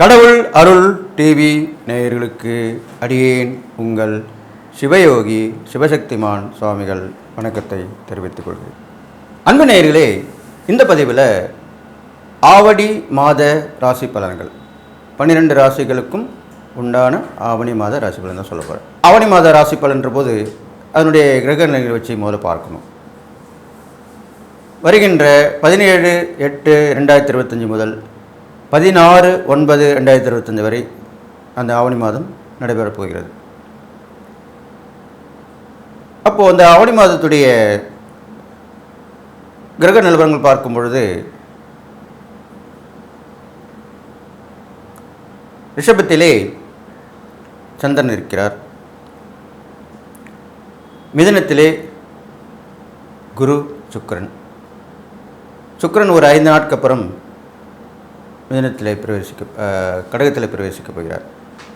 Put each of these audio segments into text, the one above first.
கடவுள் அருள் டிவி நேயர்களுக்கு அடியேன் உங்கள் சிவயோகி சிவசக்திமான் சுவாமிகள் வணக்கத்தை தெரிவித்துக் கொள்கிறேன். அன்பு நேயர்களே இந்த பதிவில் ஆவடி மாத ராசி பலன்கள். பன்னிரெண்டு ராசிகளுக்கும் உண்டான ஆவணி மாத ராசி பலன் தான் சொல்ல போகிறேன் ஆவணி மாத ராசி பலன்ற போது அதனுடைய கிரக நிலைகளை வச்சு முதல்ல பார்க்கணும். வருகின்ற பதினேழு எட்டு ரெண்டாயிரத்தி இருபத்தஞ்சி முதல் பதினாறு ஒன்பது ரெண்டாயிரத்தி இருபத்தஞ்சி வரை அந்த ஆவணி மாதம் நடைபெறப் போகிறது. அப்போது அந்த ஆவணி மாதத்துடைய கிரக நிலவரங்கள் பார்க்கும் பொழுது ரிஷபத்திலே சந்திரன் இருக்கிறார். மிதனத்திலே குரு சுக்கரன். சுக்கரன் ஒரு ஐந்து நாட்கப்புறம் மிதனத்திலே பிரவேசிக்க கடகத்தில் கடகத்திலே பிரவேசிக்க போகிறார்.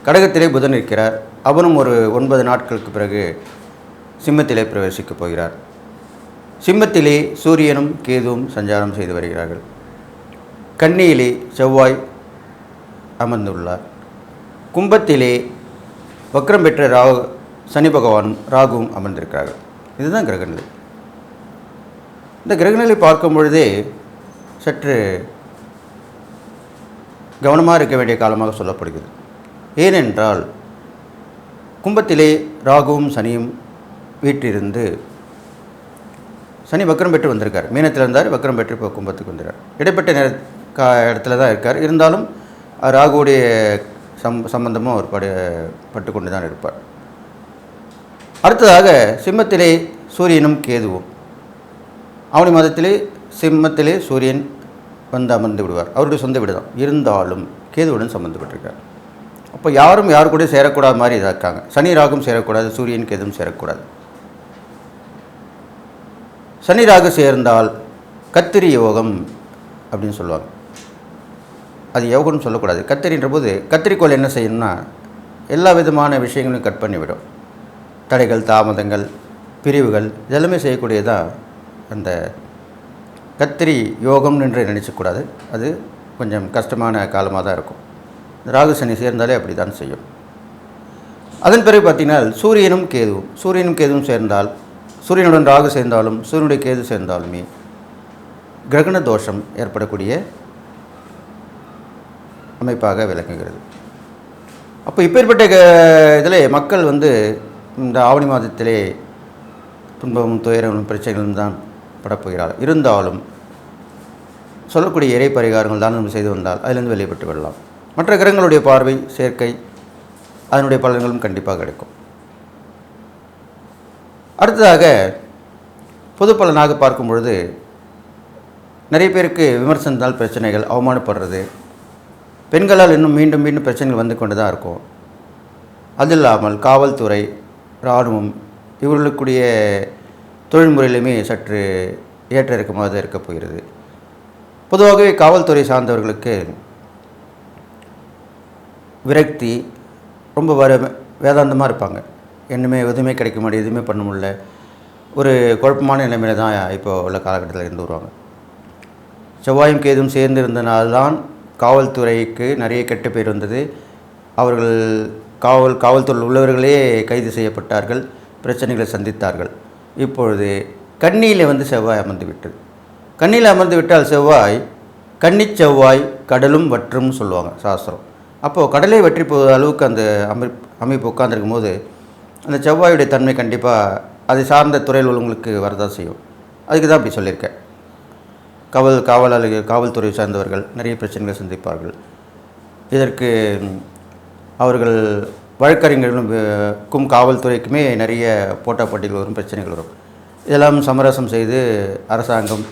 கடகத்திலே புதன் இருக்கிறார். அவனும் ஒரு ஒன்பது நாட்களுக்கு பிறகு சிம்மத்திலே பிரவேசிக்கப் போகிறார். சிம்மத்திலே சூரியனும் கேதுவும் சஞ்சாரம் செய்து வருகிறார்கள். கன்னியிலே செவ்வாய் அமர்ந்துள்ளார். கும்பத்திலே வக்ரம் பெற்ற ராகு சனி பகவானும் ராகுவும் அமர்ந்திருக்கிறார்கள். இதுதான் கிரகநிலை. இந்த கிரகநிலை பார்க்கும் பொழுதே சற்று கவனமாக இருக்க வேண்டிய காலமாக சொல்லப்படுகிறது. ஏனென்றால் கும்பத்திலே ராகுவும் சனியும் வீட்டிலிருந்து சனி வக்கரம் பெற்று வந்திருக்கார். மீனத்தில் இருந்தார் வக்கரம் பெற்று இப்போ கும்பத்துக்கு வந்துறார் இடைப்பட்ட நேர கா இடத்துல தான் இருக்கார். இருந்தாலும் ராகுவுடைய சம் சம்பந்தமும் அவர் படு பட்டு கொண்டு தான் இருப்பார். அடுத்ததாக சிம்மத்திலே சூரியனும் கேதுவும். ஆவணி மாதத்திலே சிம்மத்திலே சூரியன் வந்து அமர்ந்து விடுவார். அவருடைய சொந்த வீடு தான் இருந்தாலும் கேதுவுடன் சம்மந்தப்பட்டிருக்கார் அப்போ யாரும் யாரு கூட சேரக்கூடாத மாதிரி இதாக இருக்காங்க. சனி ராகும் சேரக்கூடாது சூரியன் கேதும் சேரக்கூடாது. சனி ராகு சேர்ந்தால் கத்திரி யோகம் அப்படின்னு சொல்லுவாங்க. அது யோகம்னு சொல்லக்கூடாது. கத்திரின்ற போது கத்திரிக்கோள் என்ன செய்யணும்னா எல்லா விதமான விஷயங்களையும் கட் பண்ணிவிடும். தடைகள் தாமதங்கள் பிரிவுகள் இதெல்லாமே செய்யக்கூடியதான் அந்த கத்திரி யோகம் என்று நினச்சக்கூடாது அது கொஞ்சம் கஷ்டமான காலமாக தான் இருக்கும். ராகு சனி சேர்ந்தாலே அப்படி தான் செய்யும். அதன் பிறகு பார்த்தீங்கன்னா சூரியனும் கேதுவும். சூரியனும் கேதுவும் சேர்ந்தால் சூரியனுடன் ராகு சேர்ந்தாலும் சூரியனுடைய கேது சேர்ந்தாலுமே கிரகண தோஷம் ஏற்படக்கூடிய அமைப்பாக விளங்குகிறது. அப்போ இப்பேற்பட்ட இதில் மக்கள் வந்து இந்த ஆவணி மாதத்திலே துன்பமும் துயரங்களும் பிரச்சனைகளும் தான் படப்போகிறார். இருந்தாலும் சொல்லக்கூடிய இறை பரிகாரங்கள் தான் நம்ம செய்து வந்தால் அதிலிருந்து வெளிப்பட்டு விடலாம் மற்ற கிரகங்களுடைய பார்வை சேர்க்கை அதனுடைய பலன்களும் கண்டிப்பாக கிடைக்கும். அடுத்ததாக பொது பலனாக பார்க்கும் பொழுது நிறைய பேருக்கு விமர்சனத்தால் பிரச்சனைகள் அவமானப்படுறது. பெண்களால் இன்னும் மீண்டும் மீண்டும் பிரச்சனைகள் வந்து கொண்டு தான் இருக்கும். அது இல்லாமல் காவல்துறை இராணுவம் இவர்களுக்குடைய தொழில்முறையிலுமே சற்று ஏற்ற இறக்கமாக தான் இருக்கப் போகிறது. பொதுவாகவே காவல்துறை சார்ந்தவர்களுக்கு விரக்தி ரொம்ப வர வேதாந்தமாக இருப்பாங்க. என்னமே எதுவுமே கிடைக்க முடியாது எதுவுமே பண்ண முடியல. ஒரு குழப்பமான நிலைமையில தான் இப்போ உள்ள காலகட்டத்தில் இருந்து வருவாங்க. செவ்வாயும் கேதும் சேர்ந்து இருந்தனால்தான் காவல்துறைக்கு நிறைய கெட்ட பேர் வந்தது. அவர்கள் காவல் காவல்துறை உள்ளவர்களே கைது செய்யப்பட்டார்கள் பிரச்சனைகளை சந்தித்தார்கள். இப்பொழுது கண்ணியில் வந்து செவ்வாய் அமர்ந்து விட்டது கண்ணியில் அமர்ந்து விட்டால் செவ்வாய் கன்னிச் செவ்வாய் கடலும் வற்றும் சொல்லுவாங்க சாஸ்திரம். அப்போது கடலை வெற்றி போகிற அளவுக்கு அந்த அமை அமைப்பு உட்காந்துருக்கும் போது அந்த செவ்வாயுடைய தன்மை கண்டிப்பாக அதை சார்ந்த துறையில் உள்ளவங்களுக்கு வரதான் செய்யும். அதுக்கு தான் அப்படி சொல்லியிருக்கேன். காவல் காவலாளிகள் காவல்துறை சார்ந்தவர்கள் நிறைய பிரச்சனைகளை சந்திப்பார்கள். இதற்கு அவர்கள் வழக்கறிஞர்களும் காவல்துறைக்குமே நிறைய போட்டா போட்டிகள் வரும் பிரச்சனைகள் வரும். இதெல்லாம் சமரசம் செய்து அரசாங்கம்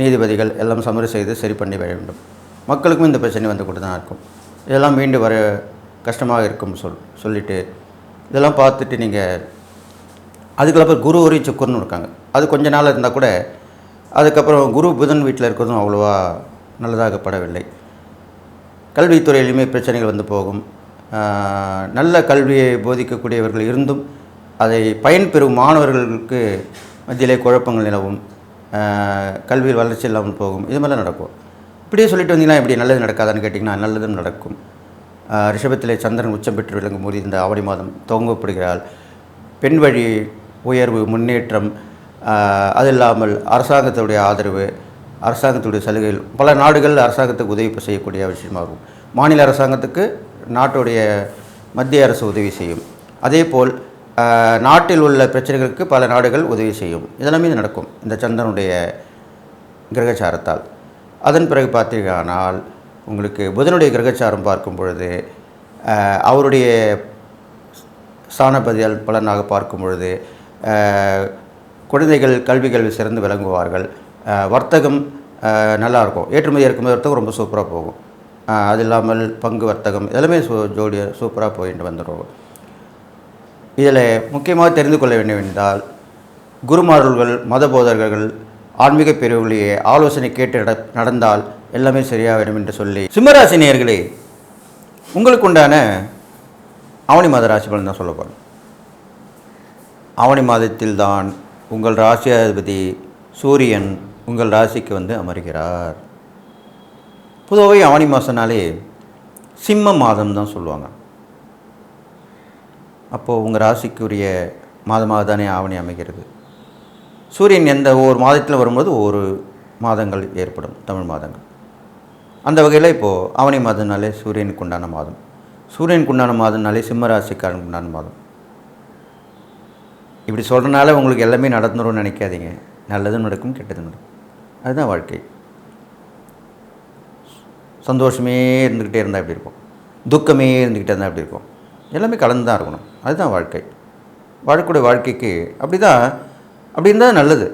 நீதிபதிகள் எல்லாம் சமரசம் செய்து சரி பண்ணி வர வேண்டும். மக்களுக்கும் இந்த பிரச்சனை வந்து கொண்டு தான் இருக்கும். இதெல்லாம் மீண்டு வர கஷ்டமாக இருக்கும் சொல் சொல்லிட்டு இதெல்லாம் பார்த்துட்டு நீங்கள் அதுக்கப்புறம் குரு ஒரு சுக்கர்னு இருக்காங்க. அது கொஞ்ச நாள் இருந்தால் கூட அதுக்கப்புறம் குரு புதன் வீட்டில் இருக்கிறதும் அவ்வளோவா நல்லதாகப்படவில்லை கல்வித்துறையிலுமே பிரச்சனைகள் வந்து போகும். நல்ல கல்வியை போதிக்கக்கூடியவர்கள் இருந்தும் அதை பயன்பெறும் மாணவர்களுக்கு மத்தியிலே குழப்பங்கள் நிலவும். கல்வியில் வளர்ச்சி இல்லாமல் போகும். இது மாதிரிலாம் நடக்கும். இப்படியே சொல்லிட்டு வந்தீங்கன்னா இப்படி நல்லது நடக்காதான்னு கேட்டிங்கன்னா நல்லதும் நடக்கும். ரிஷபத்திலே சந்திரன் உச்சம் பெற்று விளங்கும் போது இந்த ஆவணி மாதம் துவங்கப்படுகிறாள். பெண் வழி உயர்வு முன்னேற்றம் அது இல்லாமல் அரசாங்கத்துடைய ஆதரவு அரசாங்கத்துடைய சலுகைகள் பல நாடுகள் அரசாங்கத்துக்கு உதவி செய்யக்கூடிய விஷயமாகும் இருக்கும். மாநில அரசாங்கத்துக்கு நாட்டுடைய மத்திய அரசு உதவி செய்யும். அதேபோல் போல் நாட்டில் உள்ள பிரச்சனைகளுக்கு பல நாடுகள் உதவி செய்யும். இதெல்லாமே நடக்கும் இந்த சந்திரனுடைய கிரகச்சாரத்தால். அதன் பிறகு பார்த்தீங்கன்னால் உங்களுக்கு புதனுடைய கிரகச்சாரம் பார்க்கும் பொழுது அவருடைய சாணபதியால் பலனாக பார்க்கும் பொழுது குழந்தைகள் கல்விகள் சிறந்து விளங்குவார்கள். வர்த்தகம் நல்லாயிருக்கும் ஏற்றுமதி இறக்குமதி வர்த்தகம் ரொம்ப சூப்பராக போகும். அது இல்லாமல் பங்கு வர்த்தகம் எல்லாமே சூ ஜோடியாக சூப்பராக போயிட்டு வந்துடும் இதில் முக்கியமாக தெரிந்து கொள்ள வேண்டும் என்றால் குருமார்கள் மத போதகர்கள் ஆன்மீக பிரிவுகளையே ஆலோசனை கேட்டு நட- நடந்தால் எல்லாமே சரியாக வேண்டும் என்று சொல்லி சிம்மராசி நேர்களே உங்களுக்கு உண்டான ஆவணி மாத ராசி பலன் தான் சொல்ல போகிறேன் ஆவணி மாதத்தில்தான் உங்கள் ராசியாதிபதி சூரியன் உங்கள் ராசிக்கு வந்து அமர்கிறார். பொதுவாகவே ஆவணி மாதம்னாலே சிம்ம மாதம் தான் சொல்லுவாங்க. அப்போது உங்கள் ராசிக்குரிய மாதமாக தானே ஆவணி அமைகிறது. சூரியன் எந்த ஒவ்வொரு மாதத்தில் வரும்போது ஒவ்வொரு மாதங்கள் ஏற்படும் தமிழ் மாதங்கள். அந்த வகையில் இப்போது ஆவணி மாதம்னாலே சூரியனுக்கு உண்டான மாதம். சூரியனுக்கு உண்டான மாதம்னாலே சிம்ம ராசிக்காரனுக்கு உண்டான மாதம். இப்படி சொல்கிறனால உங்களுக்கு எல்லாமே நடந்துரும்னு நினைக்காதீங்க. நல்லதும் நடக்கும் கெட்டதும் நடக்கும். அதுதான் வாழ்க்கை. சந்தோஷமே இருந்துக்கிட்டே இருந்தால் எப்படி இருக்கும்? துக்கமே இருந்துக்கிட்டே இருந்தால் எப்படி இருக்கும்? எல்லாமே கலந்து தான் இருக்கணும். அதுதான் வாழ்க்கை. வாழக்கூடிய வாழ்க்கைக்கு அப்படி தான் அப்படி இருந்தால் நல்லது.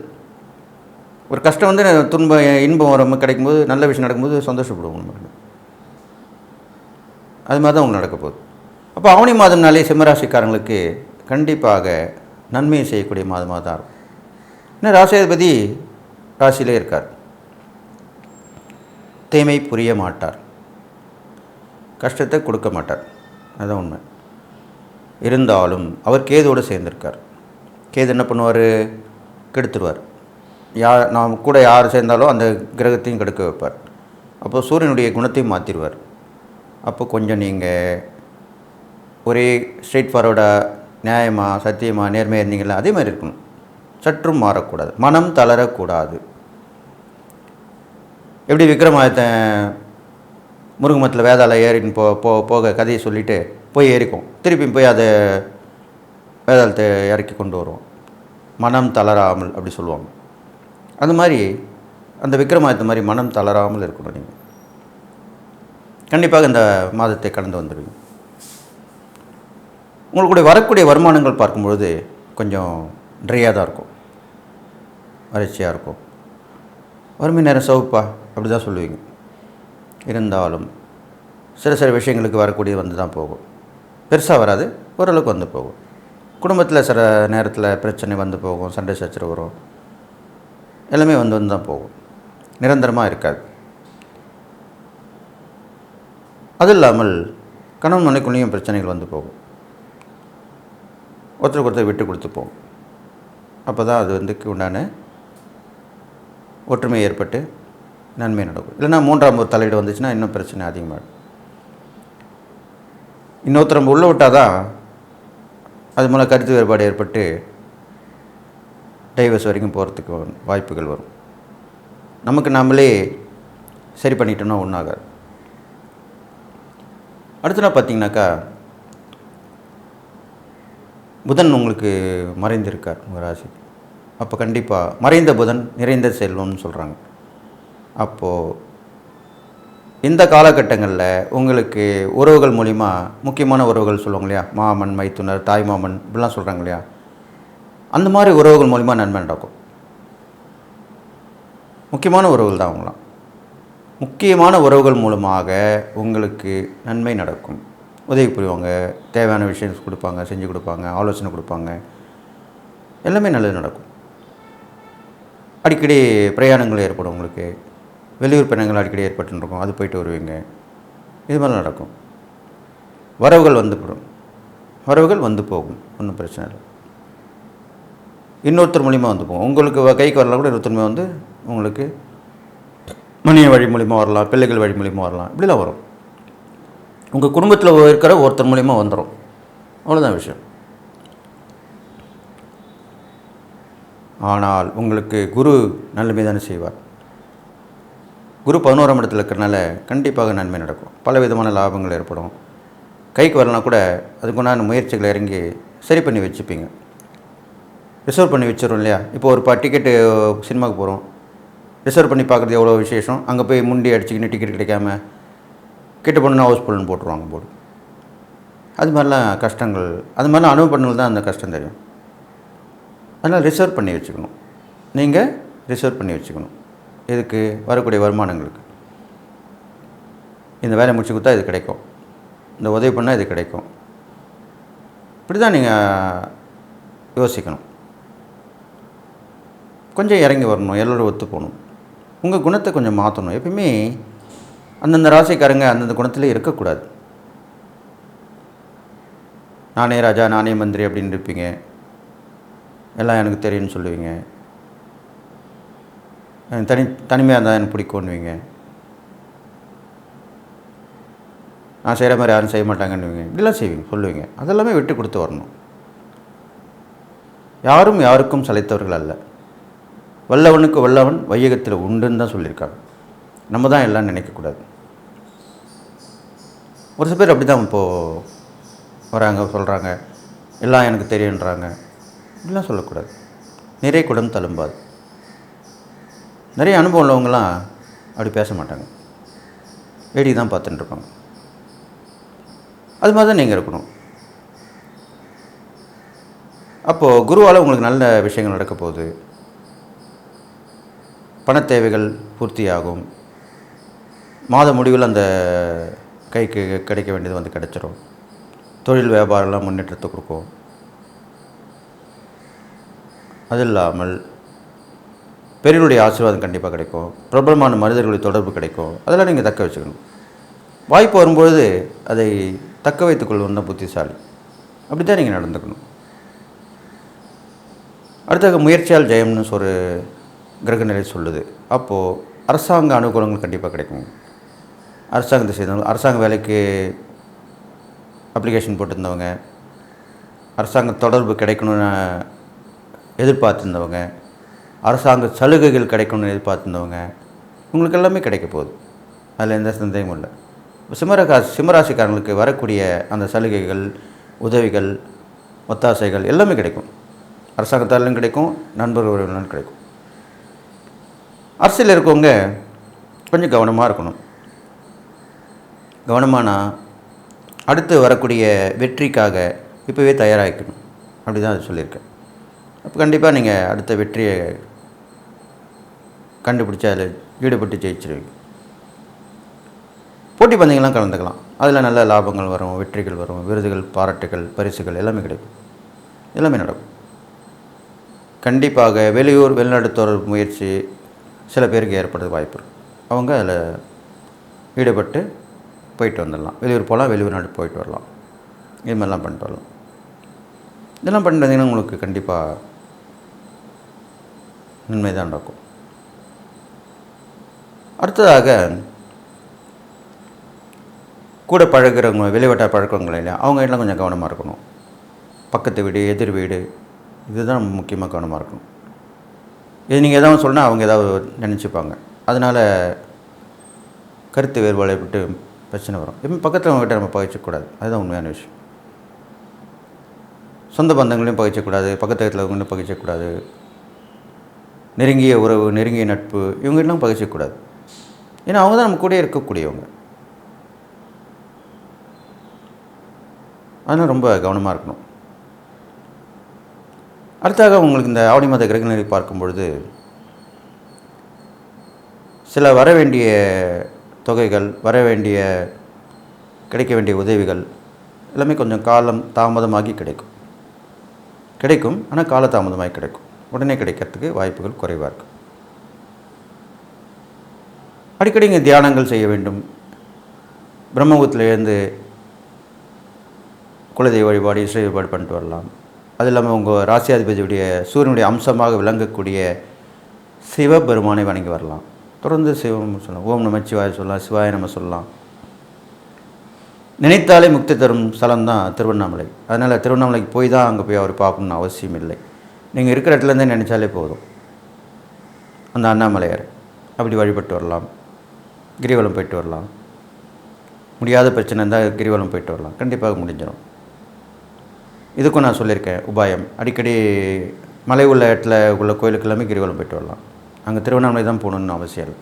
ஒரு கஷ்டம் வந்து துன்பம் இன்பம் வரும் கிடைக்கும்போது நல்ல விஷயம் நடக்கும்போது சந்தோஷப்படுவோம் நம்ம அது மாதிரி தான் உங்களுக்கு நடக்க போகுது. அப்போ ஆவணி மாதம்னாலே சிம்மராசிக்காரங்களுக்கு கண்டிப்பாக நன்மையை செய்யக்கூடிய மாதமாக தான் இருக்கும். ஏன்னா ராசியாதிபதி ராசியிலே இருக்கார். தீமை புரிய மாட்டார். கஷ்டத்தை கொடுக்க மாட்டார். அதுதான் உண்மை. இருந்தாலும் அவர் கேதோடு சேர்ந்திருக்கார். கேது என்ன பண்ணுவார்? கெடுத்துருவார். யார் நாம் கூட யார் சேர்ந்தாலும் அந்த கிரகத்தையும் கெடுக்க வைப்பார். அப்போ சூரியனுடைய குணத்தையும் மாற்றிடுவார் அப்போ கொஞ்சம் நீங்கள் ஒரே ஸ்ட்ரெயிட் ஃபார்வர்டாக நியாயமாக சத்தியமாக நேர்மையாக இருந்தீங்களா அதே மாதிரி இருக்கணும். சற்றும் மாறக்கூடாது. மனம் தளரக்கூடாது. எப்படி விக்ரமாதித்தன் முருகமத்தில் வேதாள ஏறின்னு போ போ போக கதையை சொல்லிவிட்டு போய் ஏறிக்கும். திருப்பியும் போய் அதை வேதாளத்தை இறக்கி கொண்டு வருவோம். மனம் தளராமல் அப்படி சொல்லுவாங்க. அந்த மாதிரி அந்த விக்ரமாதித்த மாதிரி மனம் தளராமல் இருக்கணும் நீங்கள் கண்டிப்பாக இந்த மாதத்தை கடந்து வந்துடுவீங்க உங்களுடைய வரக்கூடிய வருமானங்கள் பார்க்கும்பொழுது கொஞ்சம் ட்ரையாக தான் இருக்கும். வறட்சியாக இருக்கும். வறுமை நேரம் சவுப்பா? அப்படி தான் சொல்லுவீங்க. இருந்தாலும் சில சில விஷயங்களுக்கு வரக்கூடிய வந்து தான் போகும். பெருசாக வராது ஓரளவுக்கு வந்து போகும். குடும்பத்தில் சில நேரத்தில் பிரச்சனை வந்து போகும் சண்டை சச்சரவு வரும். எல்லாமே வந்து வந்து தான் போகும். நிரந்தரமாக இருக்காது. அது இல்லாமல் கணவன் மனைக்குள்ளேயும் பிரச்சனைகள் வந்து போகும். ஒருத்தருக்கு ஒருத்தர் விட்டு கொடுத்து போகும் அப்போ தான் அது வந்து உண்டான ஒற்றுமை ஏற்பட்டு நன்மை நடக்கும். இல்லைன்னா மூன்றாம் ஒரு தலையீடு வந்துச்சுன்னா இன்னும் பிரச்சனை அதிகமாகும் இன்னொருத்தர் நம்ம உள்ளே விட்டால் தான் அது மூலம் கருத்து வேறுபாடு ஏற்பட்டு டைவர்ஸ் வரைக்கும் போகிறதுக்கு வாய்ப்புகள் வரும். நமக்கு நாமளே சரி பண்ணிட்டோம்னா ஒன்றாகாது. அடுத்த நாள் பார்த்தீங்கன்னாக்கா புதன் உங்களுக்கு மறைந்திருக்கார் உங்கள் ராசி அப்போ கண்டிப்பாக மறைந்த புதன் நிறைந்த செல்வம்னு சொல்கிறாங்க அப்போது இந்த காலகட்டங்களில் உங்களுக்கு உறவுகள் மூலிமா முக்கியமான உறவுகள் சொல்லுவாங்க இல்லையா? மாமன் மைத்துனர் தாய் மாமன் இப்படிலாம் சொல்கிறாங்க இல்லையா? அந்த மாதிரி உறவுகள் மூலிமா நன்மை நடக்கும் முக்கியமான உறவுகள் தான் அவங்களாம். முக்கியமான உறவுகள் மூலமாக உங்களுக்கு நன்மை நடக்கும். உதவி புரிவாங்க தேவையான விஷயம் கொடுப்பாங்க செஞ்சு கொடுப்பாங்க ஆலோசனை கொடுப்பாங்க. எல்லாமே நல்லது நடக்கும். அடிக்கடி பிரயாணங்கள் ஏற்படும் உங்களுக்கு. வெளியூர் பயணங்கள் அடிக்கடி ஏற்பட்டுருக்கும். அது போயிட்டு வருவீங்க. இது மாதிரி நடக்கும். வரவுகள் வந்து போடும். வரவுகள் வந்து போகும். ஒன்றும் பிரச்சனை இல்லை. இன்னொருத்தர் மூலிமா வந்து போகும். உங்களுக்கு வ- கைக்கு வரலாம் கூட இன்னொருத்தர் மூலிமா வந்து உங்களுக்கு மணிய வழி மூலிமா வரலாம் பிள்ளைகள் வழி மூலிமா வரலாம். இப்படிலாம் வரும். உங்கள் குடும்பத்தில் இருக்கிற ஒருத்தர் மூலிமா வந்துடும் அவ்வளோதான் விஷயம். ஆனால் உங்களுக்கு குரு நன்மை தானே செய்வார். குரு பதினோராம் இடத்துல இருக்கிறனால கண்டிப்பாக நன்மை நடக்கும். பல விதமான லாபங்கள் ஏற்படும். கைக்கு வரலனா கூட அதுக்குண்டான முயற்சிகளை இறங்கி சரி பண்ணி வச்சுப்பீங்க. ரிசர்வ் பண்ணி வச்சிடும் இல்லையா? இப்போ ஒரு பா டிக்கெட்டு சினிமாவுக்கு போகிறோம் ரிசர்வ் பண்ணி பார்க்குறது எவ்வளோ விசேஷம்? அங்கே போய் முண்டி அடிச்சுக்கின்னு டிக்கெட் கிடைக்காம கிட்ட ஹவுஸ் ஹவுஸ்ஃபுல்னு போட்டுருவாங்க போர்டு அது மாதிரிலாம் கஷ்டங்கள் அது மாதிரிலாம் அனுபவம் தான் அந்த கஷ்டம் தெரியும். அதனால் ரிசர்வ் பண்ணி வச்சுக்கணும். நீங்கள் ரிசர்வ் பண்ணி வச்சுக்கணும். இதுக்கு வரக்கூடிய வருமானங்களுக்கு. இந்த வேலை முடிச்சு கொடுத்தா இது கிடைக்கும். இந்த உதவி பண்ணால் இது கிடைக்கும். இப்படி தான் நீங்கள் யோசிக்கணும். கொஞ்சம் இறங்கி வரணும் எல்லோரும் ஒத்து போகணும். உங்கள் குணத்தை கொஞ்சம் மாற்றணும் எப்பயுமே அந்தந்த ராசிக்காரங்க அந்தந்த குணத்திலே இருக்கக்கூடாது. நானே ராஜா நானே மந்திரி அப்படின்னு இருப்பீங்க. எல்லாம் எனக்கு தெரியும்னு சொல்லுவீங்க. தனி தனிமையாக இருந்தால் எனக்கு பிடிக்கும்னுவீங்க. நான் செய்கிற மாதிரி யாரும் செய்ய மாட்டாங்கன்னுவீங்க. இப்படிலாம் செய்வீங்க சொல்லுவீங்க. அதெல்லாமே விட்டு கொடுத்து வரணும். யாரும் யாருக்கும் சளைத்தவர்கள் அல்ல. வல்லவனுக்கு வல்லவன் வையகத்தில் உண்டுன்னு தான் சொல்லியிருக்காங்க. நம்ம தான் எல்லாம் நினைக்கக்கூடாது. ஒரு சில பேர் அப்படி தான் இப்போது வராங்க சொல்கிறாங்க எல்லாம் எனக்கு தெரியுன்றாங்க. இப்படிலாம் சொல்லக்கூடாது. நிறைய குடம் தழும்பாது. நிறைய அனுபவம் உள்ளவங்களாம் அப்படி பேச மாட்டாங்க. வேடிக்கை தான் பார்த்துட்டுருப்பாங்க அது மாதிரி தான் நீங்கள் இருக்கணும். அப்போது குருவால் உங்களுக்கு நல்ல விஷயங்கள் நடக்க போகுது. பணத்தேவைகள் பூர்த்தியாகும். மாத முடிவில் அந்த கைக்கு கிடைக்க வேண்டியது வந்து கிடைச்சிரும். தொழில் வியாபாரம்லாம் முன்னேற்றத்தை கொடுக்கும். அது இல்லாமல் பெரியவருடைய ஆசீர்வாதம் கண்டிப்பாக கிடைக்கும். பிரபலமான மனிதர்களுடைய தொடர்பு கிடைக்கும். அதெல்லாம் நீங்கள் தக்க வச்சுக்கணும். வாய்ப்பு வரும்பொழுது அதை தக்க வைத்துக்கொள்வது தான் புத்திசாலி. அப்படி தான் நீங்கள் நடந்துக்கணும். அடுத்த முயற்சியால் ஜெயம்னு ஒரு கிரகநிலை சொல்லுது. அப்போது அரசாங்க அனுகூலங்கள் கண்டிப்பாக கிடைக்கும். அரசாங்கத்தை செய்தவங்க அரசாங்க வேலைக்கு அப்ளிகேஷன் போட்டிருந்தவங்க அரசாங்க தொடர்பு கிடைக்கணும்னு எதிர்பார்த்துருந்தவங்க. அரசாங்க சலுகைகள் கிடைக்கணும்னு எதிர்பார்த்துருந்தவங்க உங்களுக்கு எல்லாமே கிடைக்க போகுது. அதில் எந்த சந்தேகமும் இல்லை. சிம்மரகா சிம்மராசிக்காரங்களுக்கு வரக்கூடிய அந்த சலுகைகள் உதவிகள் ஒத்தாசைகள் எல்லாமே கிடைக்கும். அரசாங்கத்தாலும் கிடைக்கும் நண்பர் உறவினரும் கிடைக்கும். அரசியல் இருக்கவங்க கொஞ்சம் கவனமாக இருக்கணும். கவனமானா அடுத்து வரக்கூடிய வெற்றிக்காக இப்போவே தயாராகிக்கணும். அப்படி தான் அது சொல்லியிருக்கேன். அப்போ கண்டிப்பாக நீங்கள் அடுத்த வெற்றியை கண்டுபிடிச்சி அதில் ஈடுபட்டு ஜெயிச்சிருவீங்க. போட்டி பந்தயங்கள்லாம் கலந்துக்கலாம். அதில் நல்ல லாபங்கள் வரும் வெற்றிகள் வரும் விருதுகள் பாராட்டுகள் பரிசுகள் எல்லாமே கிடைக்கும். எல்லாமே நடக்கும். கண்டிப்பாக வெளியூர் வெளிநாடு முயற்சி சில பேருக்கு ஏற்படுறது வாய்ப்பு இருக்கும் அவங்க அதில் ஈடுபட்டு போயிட்டு வந்துடலாம். வெளியூர் போகலாம் வெளியூர் நாடு போயிட்டு வரலாம். இது மாதிரிலாம் பண்ணிட்டு வரலாம். இதெல்லாம் பண்ணிட்டு வந்தீங்கன்னா உங்களுக்கு கண்டிப்பாக நன்மை தான் நடக்கும் அடுத்ததாக கூட பழகிறவங்க வெளிவட்டார பழக்கங்கள் இல்லையா? அவங்க எல்லாம் கொஞ்சம் கவனமாக இருக்கணும். பக்கத்து வீடு எதிர் வீடு இதுதான் முக்கியமாக கவனமாக இருக்கணும். இது நீங்கள் எதாவது சொன்னால் அவங்க ஏதாவது நினச்சிப்பாங்க. அதனால் கருத்து வேறுபாடு விட்டு பிரச்சனை வரும். எப்பவும் பக்கத்தில் அவங்ககிட்ட நம்ம பகிச்சக்கூடாது அதுதான் உண்மையான விஷயம். சொந்த பந்தங்களையும் பகிச்சக்கூடாது பக்கத்து இடத்துல அவங்களையும் பகிச்சக்கூடாது நெருங்கிய உறவு நெருங்கிய நட்பு இவங்கெல்லாம் பகிர்ச்சிக்கூடாது. ஏன்னா அவங்க தான் நம்ம கூடயே இருக்கக்கூடியவங்க. அதனால் ரொம்ப கவனமாக இருக்கணும். அடுத்தாக உங்களுக்கு இந்த ஆவணி மாத கிரகநிலை பார்க்கும் பொழுது சில வர வேண்டிய தொகைகள் வர வேண்டிய கிடைக்க வேண்டிய உதவிகள் எல்லாமே கொஞ்சம் காலம் தாமதமாகி கிடைக்கும். கிடைக்கும் ஆனால் கால தாமதமாகி கிடைக்கும். உடனே கிடைக்கிறதுக்கு வாய்ப்புகள் குறைவாக இருக்கும் அடிக்கடி இங்கே தியானங்கள் செய்ய வேண்டும். பிரம்மபுரத்தில் எழுந்து குலதெய்வ வழிபாடு இசை வழிபாடு பண்ணிட்டு வரலாம். அது இல்லாமல் உங்கள் ராசியாதிபதியுடைய சூரியனுடைய அம்சமாக விளங்கக்கூடிய சிவபெருமானை வணங்கி வரலாம். தொடர்ந்து சிவம் சொல்லலாம். ஓம் நமச்சிவாய சொல்லலாம் சிவாய நம்ம சொல்லலாம். நினைத்தாலே முக்தி தரும் ஸ்தலம் தான் திருவண்ணாமலை. அதனால் திருவண்ணாமலைக்கு போய் தான் அங்கே போய் அவர் பார்க்கணுன்னு அவசியம் இல்லை. நீங்கள் இருக்கிற இடத்துலேருந்தே நினச்சாலே போதும். அந்த அண்ணாமலையார். அப்படி வழிபட்டு வரலாம். கிரிவலம் போயிட்டு வரலாம். முடியாத பிரச்சனை இருந்தால் கிரிவலம் போயிட்டு வரலாம். கண்டிப்பாக முடிஞ்சிடும். இதுக்கும் நான் சொல்லியிருக்கேன் உபாயம். அடிக்கடி மலை உள்ள இடத்துல உள்ள கோயிலுக்கு எல்லாமே கிரிவலம் போயிட்டு வரலாம். அங்கே திருவண்ணாமலை தான் போகணுன்னு அவசியம் இல்லை.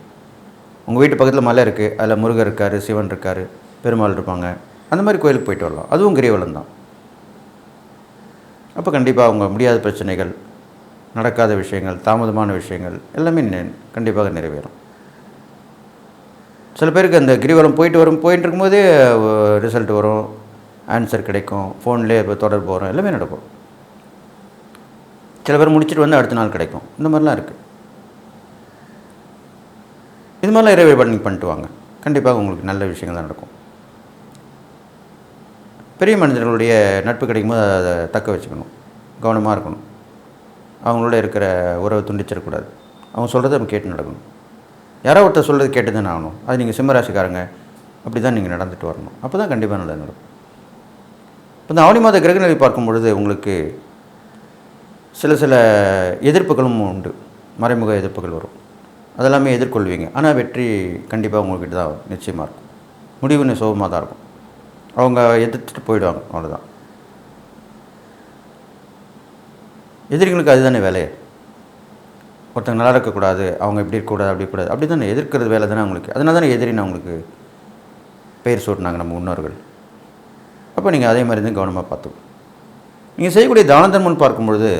உங்கள் வீட்டு பக்கத்தில் மலை இருக்குது அதில் முருகர் இருக்கார் சிவன் இருக்கார் பெருமாள் இருப்பாங்க. அந்த மாதிரி கோயிலுக்கு போயிட்டு வரலாம். அதுவும் கிரிவலம் தான். அப்போ கண்டிப்பாக அவங்க முடியாத பிரச்சனைகள் நடக்காத விஷயங்கள் தாமதமான விஷயங்கள் எல்லாமே கண்டிப்பாக நிறைவேறும். சில பேருக்கு அந்த கிரிவலம் போயிட்டு வரும் போயிட்டு இருக்கும்போதே ரிசல்ட் வரும் ஆன்சர் கிடைக்கும் ஃபோன்லேயே இப்போ தொடர்பு வரும் எல்லாமே நடக்கும். சில பேர் முடிச்சுட்டு வந்து அடுத்த நாள் கிடைக்கும். இந்த மாதிரிலாம் இருக்குது இது மாதிரிலாம் இறை வழிபாடு நீங்கள் பண்ணிட்டு வாங்க. கண்டிப்பாக உங்களுக்கு நல்ல விஷயங்கள் தான் நடக்கும். பெரிய மனிதர்களுடைய நட்பு கிடைக்கும்போது அதை தக்க வச்சுக்கணும். கவனமாக இருக்கணும். அவங்களோட இருக்கிற உறவை துண்டிச்சிடக்கூடாது. அவங்க சொல்கிறத நம்ம கேட்டு நடக்கணும். யாரோ ஒருத்தர் சொல்கிறது கேட்டு தானே ஆகணும். அது நீங்கள் சிம்மராசிக்காரங்க அப்படி தான் நீங்கள் நடந்துட்டு வரணும். அப்போ தான் கண்டிப்பாக நல்லது நடக்கும். இப்போ இந்த ஆவணி மாத கிரகநிலை பார்க்கும் பொழுது உங்களுக்கு சில சில எதிர்ப்புகளும் உண்டு. மறைமுக எதிர்ப்புகள் வரும். அதெல்லாமே எதிர்கொள்வீங்க. ஆனால் வெற்றி கண்டிப்பாக உங்கள்கிட்ட தான் நிச்சயமாக இருக்கும். முடிவு சுகமாக தான் இருக்கும். அவங்க எதிர்த்துட்டு போயிடுவாங்க அவ்வளோதான் எதிரிகளுக்கு அதுதானே வேலையே ஒருத்தங்க நல்லா இருக்கக்கூடாது அவங்க இப்படி இருக்கக்கூடாது அப்படி கூடாது அப்படி தானே எதிர்க்கிறது வேலை தானே அவங்களுக்கு. அதனால தானே எதிரின்னு அவங்களுக்கு பெயர் சூட்டினாங்க நம்ம முன்னோர்கள். அப்போ நீங்கள் அதே மாதிரி தான் கவனமாக பார்த்துக்கணும். நீங்கள் செய்யக்கூடிய தான தர்மம்னு பார்க்கும்பொழுது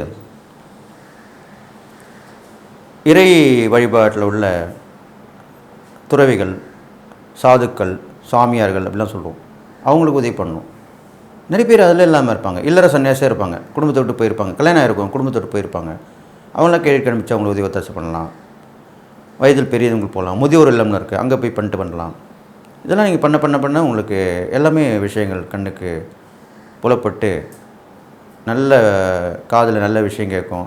இறை வழிபாட்டில் உள்ள துறவிகள் சாதுக்கள் சாமியார்கள் அப்படிலாம் சொல்லுவோம். அவங்களுக்கு உதவி பண்ணணும். நிறைய பேர் அதில் இல்லாமல் இருப்பாங்க. இல்லற சன்னியாசியாக இருப்பாங்க. குடும்பத்தை விட்டு போயிருப்பாங்க. கல்யாணம் இருக்கும் குடும்பத்தை விட்டு போயிருப்பாங்க. அவங்களாம் கேள்வி கிளம்பிச்சு அவங்களுக்கு உதவி ஒத்தாசை பண்ணலாம். வயதில் பெரியவங்களுக்கு போகலாம். முதியோர் இல்லம்னு இருக்குது அங்கே போய் பண்ணிட்டு பண்ணலாம் இதெல்லாம் நீங்கள் பண்ண பண்ண பண்ண உங்களுக்கு எல்லாமே விஷயங்கள் கண்ணுக்கு புலப்பட்டு நல்ல காதில் நல்ல விஷயம் கேட்கும்.